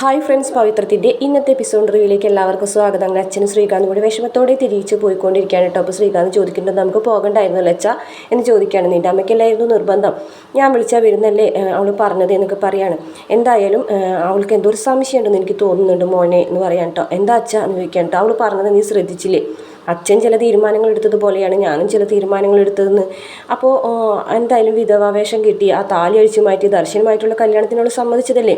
Hi friends പവിത്രത്തിന്റെ ഇന്നത്തെ episode റിവ്യൂലേക്ക് എല്ലാവർക്കും സ്വാഗതം. അങ്ങനെ അച്ഛനും ശ്രീകാന്തും കൂടി വിഷമത്തോടെ തിരിച്ച് പോയിക്കൊണ്ടിരിക്കുകയാണ്. കേട്ടോ അപ്പോൾ ശ്രീകാന്ത് ചോദിക്കേണ്ടത് നമുക്ക് പോകണ്ടായിരുന്നു ലച്ച എന്ന് ചോദിക്കുകയാണ്. നിന്റെ അമ്മയ്ക്കല്ലായിരുന്നു നിർബന്ധം. ഞാൻ വിളിച്ചാൽ വരുന്നല്ലേ? അവൾ പറഞ്ഞത് എന്നൊക്കെ പറയാണ്. എന്തായാലും അവൾക്ക് എന്തോ ഒരു സംശയമുണ്ടെന്ന് എനിക്ക് തോന്നുന്നുണ്ട് മോനെ എന്ന് പറയാൻ കേട്ടോ എന്താ അച്ഛ? എന്ന് ചോദിക്കാൻ കേട്ടോ അവൾ പറഞ്ഞത് നീ ശ്രദ്ധിച്ചില്ലേ? അച്ഛൻ ചില തീരുമാനങ്ങൾ എടുത്തതുപോലെയാണ് ഞാനും ചില തീരുമാനങ്ങൾ എടുത്തതെന്ന്. അപ്പോൾ എന്തായാലും വിധവാവേഷം കിട്ടി. ആ താലി അഴിച്ചു മാറ്റി ദർശനമായിട്ടുള്ള കല്യാണത്തിനോട് സമ്മതിച്ചതല്ലേ?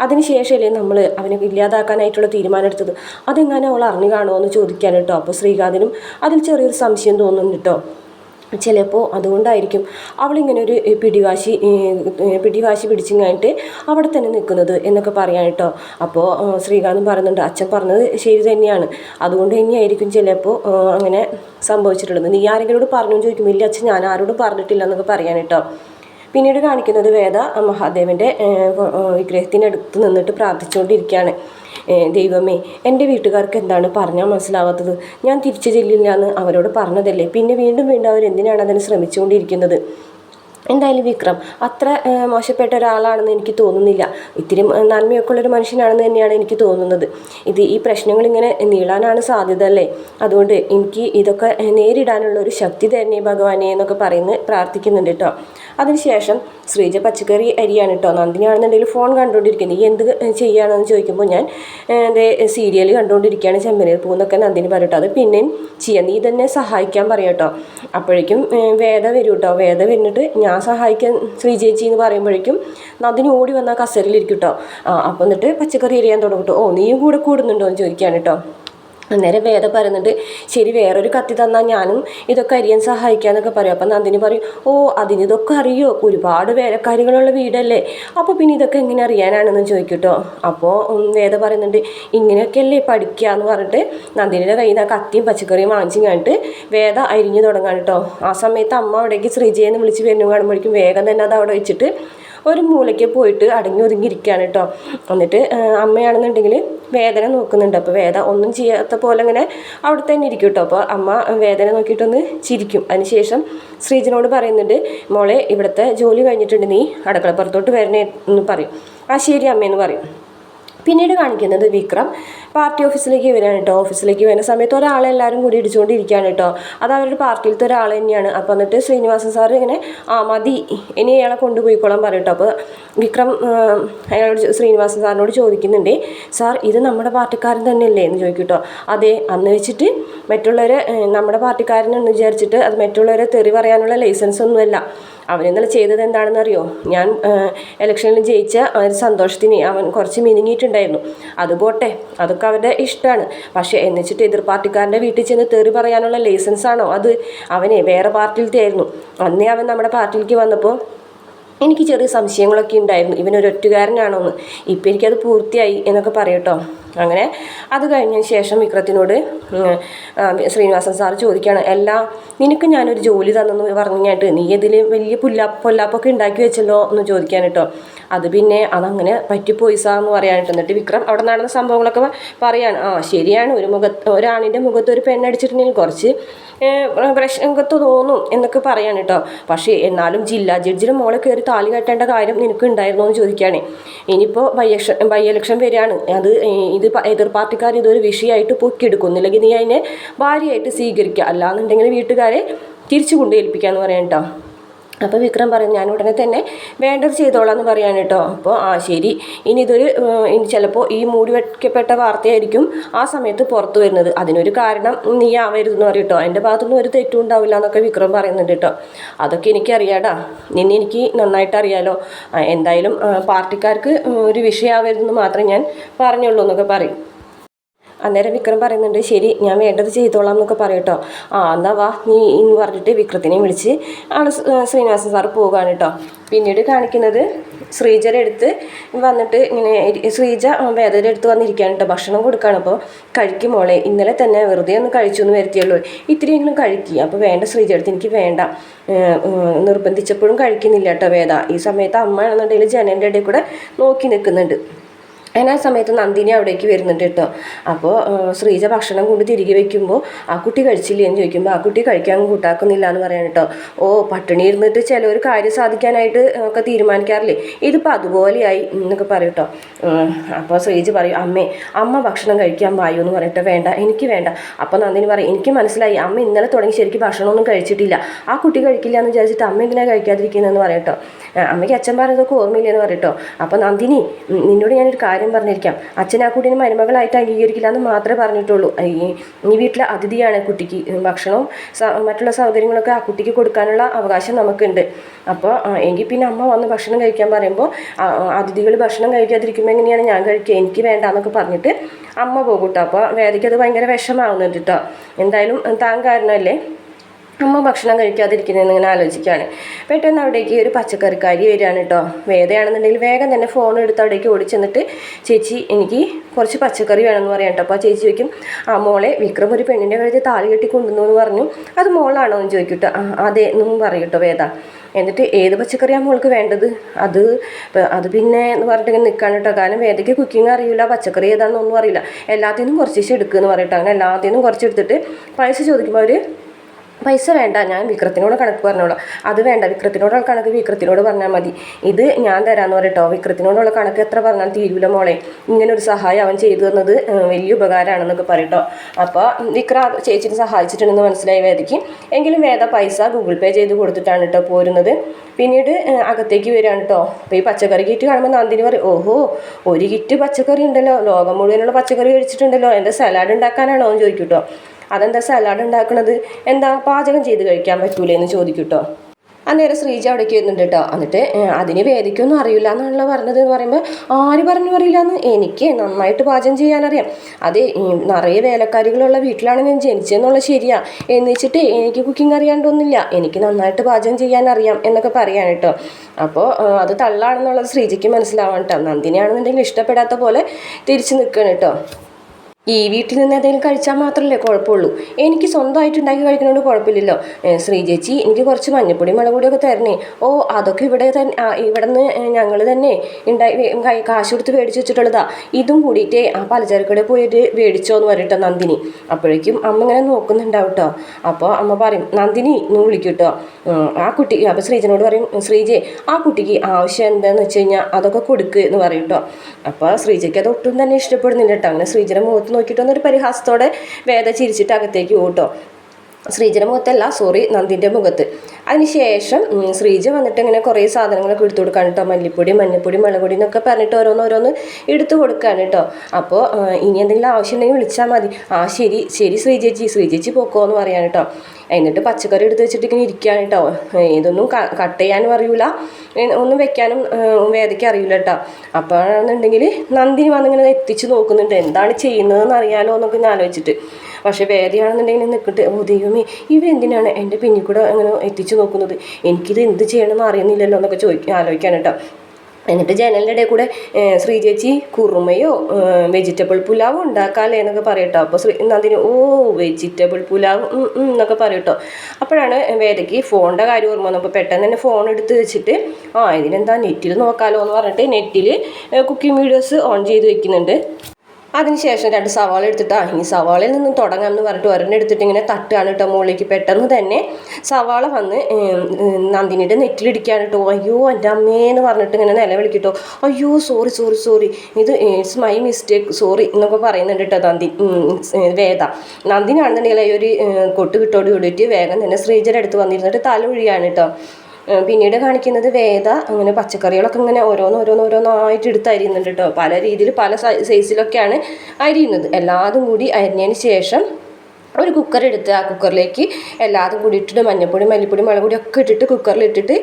അതിനുശേഷമല്ലേ നമ്മൾ അവനെ ഇല്ലാതാക്കാനായിട്ടുള്ള തീരുമാനം എടുത്തത് അതെങ്ങനെ അവൾ അറിഞ്ഞു കാണുമോ എന്ന് ചോദിക്കാൻ കേട്ടോ അപ്പോൾ ശ്രീകാന്തിനും അതിൽ ചെറിയൊരു സംശയം തോന്നുന്നുണ്ട് കേട്ടോ ചിലപ്പോൾ അതുകൊണ്ടായിരിക്കും അവളിങ്ങനെ ഒരു പിടിവാശി പിടിവാശി പിടിച്ചും കഴിഞ്ഞിട്ട് അവിടെ തന്നെ നിൽക്കുന്നത് എന്നൊക്കെ പറയാൻ കേട്ടോ അപ്പോൾ ശ്രീകാന്ത് പറയുന്നുണ്ട് അച്ഛൻ പറഞ്ഞത് ശരി തന്നെയാണ്. അതുകൊണ്ട് തന്നെയായിരിക്കും ചിലപ്പോൾ അങ്ങനെ സംഭവിച്ചിട്ടുള്ളത്. നീ ആരെങ്കിലോട് പറഞ്ഞു ചോദിക്കും ഇല്ല അച്ഛൻ ഞാൻ ആരോടും പറഞ്ഞിട്ടില്ല എന്നൊക്കെ പറയാൻ കേട്ടോ പിന്നീട് കാണിക്കുന്നത് വേദ മഹാദേവന്റെ വിഗ്രഹത്തിനടുത്ത് നിന്നിട്ട് പ്രാർത്ഥിച്ചുകൊണ്ടിരിക്കുകയാണ്. ദൈവമേ എന്റെ വീട്ടുകാർക്ക് എന്താണ് പറഞ്ഞാൽ മനസ്സിലാവാത്തത്? ഞാൻ തിരിച്ചു ചെല്ലില്ല എന്ന് അവരോട് പറഞ്ഞതല്ലേ? പിന്നെ വീണ്ടും വീണ്ടും അവർ എന്തിനാണ് അതിന് ശ്രമിച്ചുകൊണ്ടിരിക്കുന്നത്? എന്തായാലും വിക്രം അത്ര മോശപ്പെട്ട ഒരാളാണെന്ന് എനിക്ക് തോന്നുന്നില്ല. ഇത്തിരി നന്മയൊക്കെ ഉള്ളൊരു മനുഷ്യനാണെന്ന് തന്നെയാണ് എനിക്ക് തോന്നുന്നത്. ഇത് ഈ പ്രശ്നങ്ങൾ ഇങ്ങനെ നീളാനാണ് സാധ്യത അല്ലേ അതുകൊണ്ട് എനിക്ക് ഇതൊക്കെ നേരിടാനുള്ള ഒരു ശക്തി തന്നെ ഭഗവാനെ എന്നൊക്കെ പറയുന്നത് പ്രാർത്ഥിക്കുന്നുണ്ട് കേട്ടോ. അതിനുശേഷം ശ്രീജ പച്ചക്കറി അരിയാണ് കേട്ടോ. നന്ദിനിയാണെന്നുണ്ടെങ്കിൽ ഫോൺ കണ്ടുകൊണ്ടിരിക്കുന്നത് ഈ എന്ത് ചെയ്യുകയാണെന്ന് ചോദിക്കുമ്പോൾ ഞാൻ എന്റെ സീരിയൽ കണ്ടുകൊണ്ടിരിക്കുകയാണ് ചെമ്പനീർ പൂന്നൊക്കെ നന്ദിനി പറയട്ടോ അത് പിന്നെയും ചെയ്യാം നീ തന്നെ സഹായിക്കാൻ പറയാം കേട്ടോ. അപ്പോഴേക്കും വേദ വരും കേട്ടോ. വേദ വന്നിട്ട് ഞാൻ സഹായിക്കാൻ ശ്രീ ചേച്ചി എന്ന് പറയുമ്പോഴേക്കും നന്ദിനി ഓടി വന്ന കസേരയിലിരിക്കും കേട്ടോ ആ അപ്പം എന്നിട്ട് പച്ചക്കറി എറിയാൻ തുടങ്ങും കേട്ടോ ഓ നീയും കൂടെ കൂടുന്നുണ്ടോ എന്ന് ചോദിക്കുകയാണ് കേട്ടോ അന്നേരം വേദ പറയുന്നുണ്ട് ശരി വേറൊരു കത്തി തന്നാൽ ഞാനും ഇതൊക്കെ അരിയാൻ സഹായിക്കാന്നൊക്കെ പറയും. അപ്പം നന്ദിനി പറയും ഓ അതിന് ഇതൊക്കെ അറിയോ? ഒരുപാട് വേലക്കാരികളുള്ള വീടല്ലേ? അപ്പോൾ പിന്നെ ഇതൊക്കെ എങ്ങനെ അറിയാനാണെന്ന് ചോദിക്കട്ടോ. അപ്പോൾ വേദ പറയുന്നുണ്ട് ഇങ്ങനെയൊക്കെയല്ലേ പഠിക്കുക എന്ന് പറഞ്ഞിട്ട് നന്ദിനിയുടെ കയ്യിൽ നിന്ന് ആ കത്തിയും പച്ചക്കറിയും വാങ്ങിച്ചു കണ്ടിട്ട് വേദ അരിഞ്ഞു തുടങ്ങാൻ കേട്ടോ ആ സമയത്ത് അമ്മ അവിടേക്ക് ശ്രീജയെന്ന് വിളിച്ച് വരുന്നു കാണുമ്പോഴേക്കും വേഗം തന്നെ അത് അവിടെ വെച്ചിട്ട് ഒരു മൂലയ്ക്ക് പോയിട്ട് അടങ്ങി ഒതുങ്ങിയിരിക്കുകയാണ് കേട്ടോ. എന്നിട്ട് അമ്മയാണെന്നുണ്ടെങ്കിൽ വേദന നോക്കുന്നുണ്ട്. അപ്പോൾ വേദ ഒന്നും ചെയ്യാത്ത പോലെ ഇങ്ങനെ അവിടെ തന്നെ ഇരിക്കും കേട്ടോ. അപ്പോൾ അമ്മ വേദന നോക്കിയിട്ടൊന്ന് ചിരിക്കും. അതിനുശേഷം ശ്രീജനോട് പറയുന്നുണ്ട് മോളെ ഇവിടുത്തെ ജോലി കഴിഞ്ഞിട്ടുണ്ട്. നീ അടുക്കളപ്പുറത്തോട്ട് വരണേ എന്ന് പറയും. ആ ശരി അമ്മയെന്ന് പറയും. പിന്നീട് കാണിക്കുന്നത് വിക്രം. പാർട്ടി ഓഫീസിലേക്ക് വരികയാണ് കേട്ടോ. ഓഫീസിലേക്ക് വരുന്ന സമയത്ത് ഒരാളെ എല്ലാവരും കൂടി ഇടിച്ചുകൊണ്ടിരിക്കുകയാണ് കേട്ടോ. അത് അവരുടെ പാർട്ടിയിലത്തെ ഒരാൾ തന്നെയാണ്. അപ്പോൾ എന്നിട്ട് ശ്രീനിവാസൻ സാർ ഇങ്ങനെ ആ മതി. ഇനി അയാളെ കൊണ്ടുപോയിക്കോളാൻ പറയും കേട്ടോ അപ്പോൾ വിക്രം അയാളോട് ശ്രീനിവാസൻ സാറിനോട് ചോദിക്കുന്നുണ്ട് സാർ ഇത് നമ്മുടെ പാർട്ടിക്കാരൻ തന്നെയല്ലേ? എന്ന് ചോദിക്കും കേട്ടോ. അതെ അന്ന് വെച്ചിട്ട് മറ്റുള്ളവരെ നമ്മുടെ പാർട്ടിക്കാരനെന്ന് വിചാരിച്ചിട്ട് അത് മറ്റുള്ളവരെ തെറി പറയാനുള്ള ലൈസൻസ് ഒന്നുമല്ല. അവൻ ഇന്നലെ ചെയ്തത് എന്താണെന്നറിയോ? ഞാൻ ഇലക്ഷനിൽ ജയിച്ച ഒരു സന്തോഷത്തിന് അവൻ കുറച്ച് മിനുങ്ങിയിട്ടുണ്ടായിരുന്നു അത് പോട്ടെ അതൊക്കെ അവരുടെ ഇഷ്ടമാണ്. പക്ഷേ എന്നുവെച്ചിട്ട് എതിർ പാർട്ടിക്കാരന്റെ വീട്ടിൽ ചെന്ന് തെറി പറയാനുള്ള ലൈസൻസ് ആണോ അത്? അവനെ വേറെ പാർട്ടിയിലത്തെ ആയിരുന്നു. അന്നേ അവൻ നമ്മുടെ പാർട്ടിയിലേക്ക് വന്നപ്പോൾ എനിക്ക് ചെറിയ സംശയങ്ങളൊക്കെ ഉണ്ടായിരുന്നു. ഇവനൊരു ഒറ്റുകാരനാണോ എന്ന് ഇപ്പം എനിക്കത് പൂർത്തിയായി എന്നൊക്കെ പറയട്ടോ അങ്ങനെ അത് കഴിഞ്ഞതിന് ശേഷം വിക്രത്തിനോട് ശ്രീനിവാസൻ സാർ ചോദിക്കുകയാണ് എല്ലാ നിനക്ക് ഞാനൊരു ജോലി തന്നെന്ന് പറഞ്ഞിട്ട് നീ ഇതിൽ വലിയ പുല്ലാ പൊല്ലാപ്പൊക്കെ ഉണ്ടാക്കി വെച്ചല്ലോ? എന്ന് ചോദിക്കാൻ കേട്ടോ. അത് പിന്നെ അതങ്ങനെ പറ്റിപ്പോയി സാർ എന്ന് പറയാനിട്ട് എന്നിട്ട് വിക്രം അവിടെ നടന്ന സംഭവങ്ങളൊക്കെ പറയാണ് ആ ശരിയാണ് ഒരു മുഖത്ത് ഒരാണിന്റെ മുഖത്ത് ഒരു പെണ്ണടിച്ചിട്ടുണ്ടെങ്കിൽ കുറച്ച് പ്രശ്നത്ത് തോന്നും എന്നൊക്കെ പറയാൻ കേട്ടോ. പക്ഷേ എന്നാലും ജില്ലാ ജഡ്ജിയുടെ മോളെ കയറി താലി കെട്ടേണ്ട കാര്യം നിനക്ക് ഉണ്ടായിരുന്നോ എന്ന് ചോദിക്കുകയാണ്. ഇനിയിപ്പോൾ ബൈ ബൈ വരികയാണ്. അത് ഏ, എതിർ പാർട്ടിക്കാർ ഇതൊരു വിഷയമായിട്ട് പൊക്കിയെടുക്കുന്നില്ലെങ്കിൽ നീ അതിനെ ഭാര്യയായിട്ട് സ്വീകരിക്കുക. അല്ലാന്നുണ്ടെങ്കിൽ വീട്ടുകാരെ തിരിച്ചു കൊണ്ടേൽപ്പിക്കുക എന്ന് പറയാം കേട്ടോ അപ്പോൾ വിക്രം പറയും ഞാൻ ഉടനെ തന്നെ വേണ്ടത് ചെയ്തോളാം എന്ന് പറയാൻ കേട്ടോ അപ്പോൾ ആ ശരി. ഇനി ഇതൊരു ഇനി ചിലപ്പോൾ ഈ മൂടി വയ്ക്കപ്പെട്ട വാർത്തയായിരിക്കും ആ സമയത്ത് പുറത്തു വരുന്നത്. അതിനൊരു കാരണം നീ ആവരുതെന്ന് പറയും കേട്ടോ എന്റെ ഭാഗത്തുനിന്ന് ഒരു തെറ്റും ഉണ്ടാവില്ല എന്നൊക്കെ വിക്രം പറയുന്നുണ്ട് കേട്ടോ അതൊക്കെ എനിക്കറിയാടാ. നിന്നെ എനിക്ക് നന്നായിട്ട് അറിയാലോ. എന്തായാലും പാർട്ടിക്കാർക്ക് ഒരു വിഷയമാവരുതെന്ന് മാത്രമേ ഞാൻ പറഞ്ഞുള്ളൂ എന്നൊക്കെ പറയും. അന്നേരം വിക്രം പറയുന്നുണ്ട് ശരി ഞാൻ വേണ്ടത് ചെയ്തോളാം എന്നൊക്കെ പറയട്ടോ ആ എന്നാ വാ നീ എന്ന് പറഞ്ഞിട്ട് വിക്രത്തിനെ വിളിച്ച് ഏഹ് ശ്രീനിവാസൻ സാറ് പോവുകയാണ് കേട്ടോ പിന്നീട് കാണിക്കുന്നത് ശ്രീജയുടെ അടുത്ത് വന്നിട്ട് ഇങ്ങനെ ശ്രീജ വേദയുടെ അടുത്ത് വന്നിരിക്കുകയാണ് കേട്ടോ ഭക്ഷണം കൊടുക്കുകയാണ് അപ്പോൾ കഴിക്കും മോളെ ഇന്നലെ തന്നെ വെറുതെ ഒന്ന് കഴിച്ചു എന്ന് വരുത്തിയുള്ളൂ. ഇത്തിരിയെങ്കിലും കഴിക്കുക അപ്പോൾ വേണ്ട ശ്രീജ അടുത്ത് എനിക്ക് വേണ്ട. നിർബന്ധിച്ചപ്പോഴും കഴിക്കുന്നില്ല കേട്ടോ വേദ. ഈ സമയത്ത് അമ്മ ആണെന്നുണ്ടെങ്കിൽ ജനലിന്റെ ഇടയിൽ കൂടെ നോക്കി നിൽക്കുന്നുണ്ട്. അങ്ങനെ ആ സമയത്ത് നന്ദിനി അവിടേക്ക് വരുന്നുണ്ട് കേട്ടോ. അപ്പോൾ ശ്രീജ ഭക്ഷണം കൊണ്ട് തിരികെ വെക്കുമ്പോൾ ആ കുട്ടി കഴിച്ചില്ല? എന്ന് ചോദിക്കുമ്പോൾ ആ കുട്ടി കഴിക്കാൻ കൂട്ടാക്കുന്നില്ല എന്ന് പറയാൻ കേട്ടോ. ഓ പട്ടിണി ഇരുന്നിട്ട് ഒരു കാര്യം സാധിക്കാനായിട്ട് ഒക്കെ തീരുമാനിക്കാറില്ലേ? ഇതിപ്പോൾ അതുപോലെയായി എന്നൊക്കെ പറയും കേട്ടോ. അപ്പോൾ ശ്രീജ പറയും അമ്മേ അമ്മ ഭക്ഷണം കഴിക്കാൻ വായു എന്ന് പറയട്ടെ വേണ്ട എനിക്ക് വേണ്ട. അപ്പോൾ നന്ദിനി പറയും എനിക്ക് മനസ്സിലായി അമ്മ ഇന്നലെ തുടങ്ങി ശരിക്കും ഭക്ഷണമൊന്നും കഴിച്ചിട്ടില്ല. ആ കുട്ടി കഴിക്കില്ല എന്ന് വിചാരിച്ചിട്ട് അമ്മ എന്തിനാണ് കഴിക്കാതിരിക്കുന്നതെന്ന് പറയട്ടോ അമ്മയ്ക്ക് അച്ഛൻ പറഞ്ഞതൊക്കെ ഓർമ്മയില്ലെന്ന് പറയട്ടോ അപ്പോൾ നന്ദിനി നിന്നോട് ഞാനൊരു കാര്യം പറഞ്ഞിരിക്കാം. അച്ഛൻ ആ കുട്ടീനെ മരുമകളായിട്ട് അംഗീകരിക്കില്ല എന്ന് മാത്രമേ പറഞ്ഞിട്ടുള്ളൂ. ഈ വീട്ടിലെ അതിഥിയാണ് കുട്ടിക്ക് ഭക്ഷണവും മറ്റുള്ള സൗകര്യങ്ങളൊക്കെ ആ കുട്ടിക്ക് കൊടുക്കാനുള്ള അവകാശം നമുക്കുണ്ട്. അപ്പോൾ എങ്കിൽ പിന്നെ അമ്മ വന്ന് ഭക്ഷണം കഴിക്കാൻ പറയുമ്പോൾ അതിഥികൾ ഭക്ഷണം കഴിക്കാതിരിക്കുമ്പോൾ എങ്ങനെയാണ് ഞാൻ കഴിക്കുക? എനിക്ക് വേണ്ട എന്നൊക്കെ പറഞ്ഞിട്ട് അമ്മ പോകും കേട്ടോ അപ്പോൾ വേദിക്ക് അത് ഭയങ്കര വിഷമാവുന്നുണ്ട് കേട്ടോ എന്തായാലും താൻ കാരണമല്ലേ? അമ്മ ഭക്ഷണം കഴിക്കാതിരിക്കുന്നതെന്ന് ഇങ്ങനെ ആലോചിക്കുകയാണ്. പെട്ടെന്ന് അവിടേക്ക് ഒരു പച്ചക്കറിക്കാരി വരികയാണ് കേട്ടോ. വേദയാണെന്നുണ്ടെങ്കിൽ വേഗം തന്നെ ഫോൺ എടുത്ത് അവിടേക്ക് ഓടിച്ചെന്നിട്ട് ചേച്ചി എനിക്ക് കുറച്ച് പച്ചക്കറി വേണമെന്ന് പറയാം കേട്ടോ. അപ്പോൾ ആ ചേച്ചി ചോദിക്കും ആ മോളെ വിക്രം ഒരു പെണ്ണിന്റെ കഴുത്തിൽ താലി കെട്ടി കൊണ്ടുവന്നു എന്ന് പറഞ്ഞു. അത് മോളാണോ? എന്ന് ചോദിക്കും കേട്ടോ. ആ അതെ എന്നും പറയും കേട്ടോ വേദ. എന്നിട്ട് ഏത് പച്ചക്കറിയാണ് മോൾക്ക് വേണ്ടത്? അത് അത് പിന്നെ എന്ന് പറഞ്ഞിട്ട് നിൽക്കാൻ കേട്ടോ. കാരണം വേദയ്ക്ക് കുക്കിംഗ് അറിയില്ല പച്ചക്കറി ഏതാണെന്നൊന്നും അറിയില്ല. എല്ലാത്തിനും കുറച്ച് എടുക്കുക എന്ന് പറയട്ടോ അങ്ങനെ എല്ലാത്തിനും കുറച്ച് എടുത്തിട്ട് പൈസ ചോദിക്കുമ്പോൾ അവർ പൈസ വേണ്ട ഞാൻ വിക്രത്തിനോട് കണക്ക് പറഞ്ഞോളാം. അത് വേണ്ട വിക്രത്തിനോടുള്ള കണക്ക് വിക്രത്തിനോട് പറഞ്ഞാൽ മതി. ഇത് ഞാൻ തരാമെന്ന് പറയട്ടോ. വിക്രത്തിനോടുള്ള കണക്ക് എത്ര പറഞ്ഞാൽ തീരൂല മോളെ. ഇങ്ങനെ ഒരു സഹായം അവൻ ചെയ്തു തന്നത് വലിയ ഉപകാരമാണെന്നൊക്കെ പറയട്ടോ. അപ്പോൾ വിക്ര ചേച്ചിനെ സഹായിച്ചിട്ടുണ്ടെന്ന് മനസ്സിലായി വേദയ്ക്ക്. എങ്കിലും വേദ പൈസ ഗൂഗിൾ പേ ചെയ്ത് കൊടുത്തിട്ടാണ് കേട്ടോ പോരുന്നത്. പിന്നീട് അകത്തേക്ക് വരികയാണ് കേട്ടോ. അപ്പോൾ ഈ പച്ചക്കറി കിറ്റ് കാണുമ്പോൾ നന്ദിനി പറയും ഓഹോ ഒരു കിറ്റ് പച്ചക്കറി ഉണ്ടല്ലോ. ലോകം മുഴുവനുള്ള പച്ചക്കറി കഴിച്ചിട്ടുണ്ടല്ലോ. എന്റെ സലാഡ് ഉണ്ടാക്കാനാണോ? എന്ന് ചോദിക്കും കേട്ടോ. അതെന്താ സലാഡ് ഉണ്ടാക്കണത്? എന്താ പാചകം ചെയ്ത് കഴിക്കാൻ പറ്റൂലേ എന്ന് ചോദിക്കും കേട്ടോ അന്നേരം ശ്രീജ അവിടേക്ക് വരുന്നുണ്ട് കേട്ടോ എന്നിട്ട് അതിന് വേദിക്കൊന്നും അറിയില്ല എന്നാണല്ലോ പറഞ്ഞത് എന്ന് പറയുമ്പോൾ ആര് പറഞ്ഞു അറിയില്ല എന്ന് എനിക്ക് നന്നായിട്ട് പാചകം ചെയ്യാനറിയാം. അത് നിറയെ വേലക്കാരികളുള്ള വീട്ടിലാണ് ഞാൻ ജനിച്ചതെന്നുള്ള ശരിയാ. എന്നിച്ചിട്ട് എനിക്ക് കുക്കിംഗ് അറിയാണ്ടൊന്നുമില്ല. എനിക്ക് നന്നായിട്ട് പാചകം ചെയ്യാൻ അറിയാം എന്നൊക്കെ പറയാൻ കേട്ടോ അപ്പോൾ അത് തള്ളാണെന്നുള്ളത് ശ്രീജയ്ക്ക് മനസ്സിലാവാൻ കേട്ടോ നന്ദിനിയാണെന്നുണ്ടെങ്കിൽ ഇഷ്ടപ്പെടാത്ത പോലെ തിരിച്ചു നിൽക്കണം കേട്ടോ ഈ വീട്ടിൽ നിന്ന് എന്തെങ്കിലും കഴിച്ചാൽ മാത്രമല്ലേ കുഴപ്പമുള്ളൂ. എനിക്ക് സ്വന്തമായിട്ട് ഉണ്ടാക്കി കഴിക്കുന്നതുകൊണ്ട് കുഴപ്പമില്ലല്ലോ. ശ്രീ ചേച്ചി എനിക്ക് കുറച്ച് മഞ്ഞപ്പൊടി മുളക് പൊടിയൊക്കെ തരണേ. ഓ അതൊക്കെ ഇവിടെ തന്നെ ഇവിടെ നിന്ന് ഞങ്ങൾ തന്നെ ഉണ്ടായി കാശ് കൊടുത്ത് മേടിച്ച് വെച്ചിട്ടുള്ളതാ. ഇതും കൂടിയിട്ട് ആ പലചരക്കടെ പോയിട്ട് മേടിച്ചോ എന്ന് പറയട്ടോ നന്ദിനി. അപ്പോഴേക്കും അമ്മ ഇങ്ങനെ നോക്കുന്നുണ്ടാവും കേട്ടോ അപ്പോൾ അമ്മ പറയും നന്ദിനി എന്ന് വിളിക്കും കേട്ടോ ആ കുട്ടി അപ്പോൾ ശ്രീജനോട് പറയും ശ്രീജെ ആ കുട്ടിക്ക് ആവശ്യം എന്താണെന്ന് വെച്ച് കഴിഞ്ഞാൽ അതൊക്കെ കൊടുക്കുക എന്ന് പറയും കേട്ടോ അപ്പോൾ ശ്രീജയ്ക്ക് അത് ഒട്ടും തന്നെ ഇഷ്ടപ്പെടുന്നില്ല കേട്ടോ അങ്ങനെ ശ്രീജയുടെ മുഖത്ത് നോക്കിയിട്ടൊന്നൊരു പരിഹാസത്തോടെ വേദ ചിരിച്ചിട്ട് അകത്തേക്ക് കേട്ടോ ശ്രീജയുടെ മുഖത്തല്ല സോറി നന്ദിന്റെ മുഖത്ത്. അതിനുശേഷം ശ്രീജ വന്നിട്ട് ഇങ്ങനെ കുറേ സാധനങ്ങളൊക്കെ എടുത്തു കൊടുക്കാൻ കേട്ടോ മല്ലിപ്പൊടി മഞ്ഞപ്പൊടി മുളകുപൊടി എന്നൊക്കെ പറഞ്ഞിട്ട് ഓരോന്ന് ഓരോന്ന് എടുത്തു കൊടുക്കുകയാണ് കേട്ടോ അപ്പോൾ ഇനി എന്തെങ്കിലും ആവശ്യം ഉണ്ടെങ്കിൽ വിളിച്ചാൽ മതി. ആ ശരി ശരി ശ്രീജേച്ചി ശ്രീജേച്ചി പോക്കോ എന്ന് പറയാൻ കേട്ടോ എന്നിട്ട് പച്ചക്കറി എടുത്ത് വെച്ചിട്ട് ഇങ്ങനെ ഇരിക്കുകയാണ് കേട്ടോ ഇതൊന്നും കട്ട് ചെയ്യാനും അറിയില്ല ഒന്നും വെക്കാനും വേദയ്ക്ക് അറിയില്ല കേട്ടോ അപ്പോഴാണെന്നുണ്ടെങ്കിൽ നന്ദിനി വന്നിങ്ങനെ എത്തിച്ച് നോക്കുന്നുണ്ട്. എന്താണ് ചെയ്യുന്നതെന്ന് അറിയാലോ എന്നൊക്കെ ഞാൻ ആലോചിച്ചിട്ട്. പക്ഷേ വേദയാണെന്നുണ്ടെങ്കിൽ നിൽക്കട്ടെ ഓ ദൈവമേ ഇവരെന്തിനാണ് എന്റെ പിന്നിൽ കൂടെ അങ്ങനെ എത്തിച്ചു നോക്കുന്നത്? എനിക്കിത് എന്ത് ചെയ്യണമെന്ന് അറിയുന്നില്ലല്ലോ എന്നൊക്കെ ചോദിക്കാൻ ആലോചിക്കാൻ കേട്ടോ. എന്നിട്ട് ജനലിന്റെ ഇടയിൽ കൂടെ ശ്രീ ചേച്ചി കുറുമയോ വെജിറ്റബിൾ പുലാവോ ഉണ്ടാക്കാല്ലേ എന്നൊക്കെ പറയട്ടോ അപ്പോൾ ശ്രീ നന്ദിനി ഓ വെജിറ്റബിൾ പുലാവ് എന്നൊക്കെ പറയട്ടോ അപ്പോഴാണ് വേദയ്ക്ക് ഫോണിന്റെ കാര്യം ഓർമ്മ വന്നപ്പോൾ പെട്ടെന്ന് തന്നെ ഫോൺ എടുത്ത് വെച്ചിട്ട് ആ ഇതിനെന്താ നെറ്റിൽ നോക്കാലോ എന്ന് പറഞ്ഞിട്ട് നെറ്റിൽ കുക്കിംഗ് വീഡിയോസ് ഓൺ ചെയ്ത് വെക്കുന്നുണ്ട്. അതിനുശേഷം രണ്ട് സവാള എടുത്തിട്ട് ആ ഈ സവാളയിൽ നിന്നും തുടങ്ങാം എന്ന് പറഞ്ഞിട്ട് ഒരെണ്ണം എടുത്തിട്ട് ഇങ്ങനെ തട്ടുകയാണ് കേട്ടോ മുകളിലേക്ക് പെട്ടെന്ന് തന്നെ. സവാള വന്ന് നന്ദിനിയുടെ നെറ്റിലിടിക്കുകയാണ് കേട്ടോ. അയ്യോ എന്റെ അമ്മേന്ന് പറഞ്ഞിട്ട് ഇങ്ങനെ നിലവിളിക്കിട്ടോ അയ്യോ സോറി സോറി സോറി ഇത് ഇറ്റ്സ് മൈ മിസ്റ്റേക്ക് സോറി എന്നൊക്കെ പറയുന്നുണ്ട് കേട്ടോ നന്ദി വേദ. നന്ദിനാണെന്നുണ്ടെങ്കിൽ ഒരു കൊട്ടുകിട്ടോട് കൊട്ട് കിട്ടോട് കൂടിയിട്ട് വേഗം തന്നെ ശ്രീജയുടെ അടുത്ത് വന്നിരുന്നിട്ട് തല ഒഴിയാണ് കേട്ടോ. പിന്നീട് കാണിക്കുന്നത് വേദ അങ്ങനെ പച്ചക്കറികളൊക്കെ ഇങ്ങനെ ഓരോന്ന് ഓരോന്ന് ഓരോന്നായിട്ട് എടുത്ത് അരിയുന്നുണ്ട് കേട്ടോ പല രീതിയിൽ പല സൈസിലൊക്കെയാണ് അരിയുന്നത്. എല്ലാതും കൂടി അരിഞ്ഞതിന് ശേഷം ഒരു കുക്കർ എടുത്ത് ആ കുക്കറിലേക്ക് എല്ലാതും കൂടി ഇട്ടിട്ട് മഞ്ഞപ്പൊടി മല്ലിപ്പൊടി മുളക് പൊടി ഒക്കെ ഇട്ടിട്ട് കുക്കറിൽ ഇട്ടിട്ട്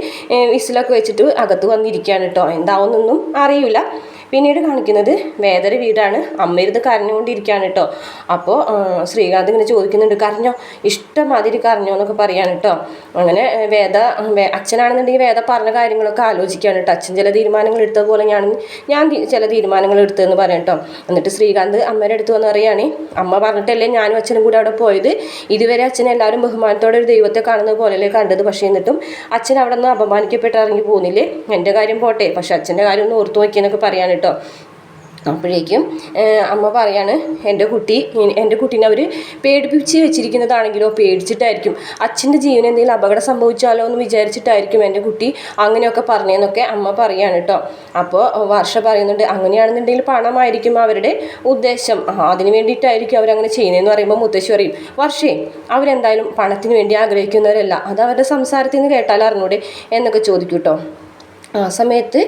വിസിലൊക്കെ വെച്ചിട്ട് അകത്ത് വന്നിരിക്കുകയാണ് കേട്ടോ എന്താവുന്നൊന്നും അറിയില്ല. പിന്നീട് കാണിക്കുന്നത് വേദര വീടാണ്. അമ്മ ഇരുന്ന് കരഞ്ഞുകൊണ്ടിരിക്കുകയാണ് കേട്ടോ അപ്പോൾ ശ്രീകാന്ത് ഇങ്ങനെ ചോദിക്കുന്നുണ്ട് കരഞ്ഞോ? ഇഷ്ടമാതിരി കരഞ്ഞോ? എന്നൊക്കെ പറയാണ് കേട്ടോ അങ്ങനെ വേദ അച്ഛനാണെന്നുണ്ടെങ്കിൽ വേദ പറഞ്ഞ കാര്യങ്ങളൊക്കെ ആലോചിക്കുകയാണ് കേട്ടോ അച്ഛൻ ചില തീരുമാനങ്ങൾ എടുത്തതുപോലെ ഞാൻ ഞാൻ ചില തീരുമാനങ്ങൾ എടുത്തതെന്ന് പറയാം കേട്ടോ എന്നിട്ട് ശ്രീകാന്ത് അമ്മയുടെ അടുത്ത് വന്ന് പറയുകയാണ് അമ്മ പറഞ്ഞിട്ടല്ലേ ഞാനും അച്ഛനും കൂടെ അവിടെ പോയത്? ഇതുവരെ അച്ഛൻ എല്ലാവരും ബഹുമാനത്തോടെ ഒരു ദൈവത്തെ കാണുന്നത് പോലെയല്ലേ കണ്ടത്? പക്ഷേ എന്നിട്ടും അച്ഛൻ അവിടെ നിന്ന് അപമാനിക്കപ്പെട്ട് ഇറങ്ങി പോകുന്നില്ലേ? എന്റെ കാര്യം പോട്ടെ. പക്ഷെ അച്ഛന്റെ കാര്യം ഒന്ന് ഓർത്തു നോക്കിയെന്നൊക്കെ പറയാൻ കേട്ടോ. അപ്പോഴേക്കും അമ്മ പറയാണ് എന്റെ കുട്ടി എന്റെ കുട്ടീനെ അവർ പേടിപ്പിച്ച് വെച്ചിരിക്കുന്നതാണെങ്കിലോ പേടിച്ചിട്ടായിരിക്കും. അച്ഛന്റെ ജീവൻ എന്തെങ്കിലും അപകടം സംഭവിച്ചാലോ എന്ന് വിചാരിച്ചിട്ടായിരിക്കും എന്റെ കുട്ടി അങ്ങനെയൊക്കെ പറഞ്ഞതെന്നൊക്കെ അമ്മ പറയാണ് കേട്ടോ. അപ്പോൾ വർഷ പറയുന്നുണ്ട് അങ്ങനെയാണെന്നുണ്ടെങ്കിൽ പണമായിരിക്കും അവരുടെ ഉദ്ദേശം. അതിന് വേണ്ടിയിട്ടായിരിക്കും അവരങ്ങനെ ചെയ്യുന്നതെന്ന് പറയുമ്പോൾ മുത്തശ്ശി പറയും വർഷേ അവരെന്തായാലും പണത്തിന് വേണ്ടി ആഗ്രഹിക്കുന്നവരല്ല. അത് അവരുടെ സംസാരത്തിൽ നിന്ന് കേട്ടാൽ അറിഞ്ഞൂടെ? എന്നൊക്കെ ചോദിക്കും കേട്ടോ. ആ സമയത്ത്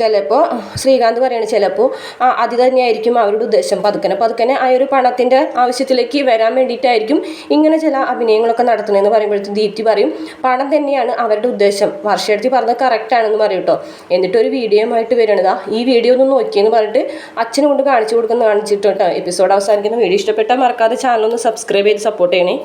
ചിലപ്പോൾ ശ്രീകാന്ത് പറയണ ചിലപ്പോൾ ആ അത് തന്നെയായിരിക്കും അവരുടെ ഉദ്ദേശം. പതുക്കനെ പതുക്കനെ ആ ഒരു പണത്തിന്റെ ആവശ്യത്തിലേക്ക് വരാൻ വേണ്ടിയിട്ടായിരിക്കും ഇങ്ങനെ ചില അഭിനയങ്ങളൊക്കെ നടത്തണമെന്ന് പറയുമ്പോഴത്തേക്കും ദീപ്തി പറയും പണം തന്നെയാണ് അവരുടെ ഉദ്ദേശം. വർഷയെടുത്തി പറഞ്ഞത് കറക്റ്റാണെന്ന് പറയും കേട്ടോ എന്നിട്ട് ഒരു വീഡിയോയുമായിട്ട് വരണതാ ഈ വീഡിയോ ഒന്ന് നോക്കിയെന്ന് പറഞ്ഞിട്ട് അച്ഛനും കൊണ്ട് കാണിച്ചു കൊടുക്കുന്ന കാണിച്ചിട്ട് കേട്ടോ എപ്പിസോഡ് അവസാനിക്കുന്ന വീഡിയോ ഇഷ്ടപ്പെട്ടാൽ മറക്കാതെ ചാനൽ ഒന്ന് സബ്സ്ക്രൈബ് ചെയ്ത് സപ്പോർട്ട് ചെയ്യണേ.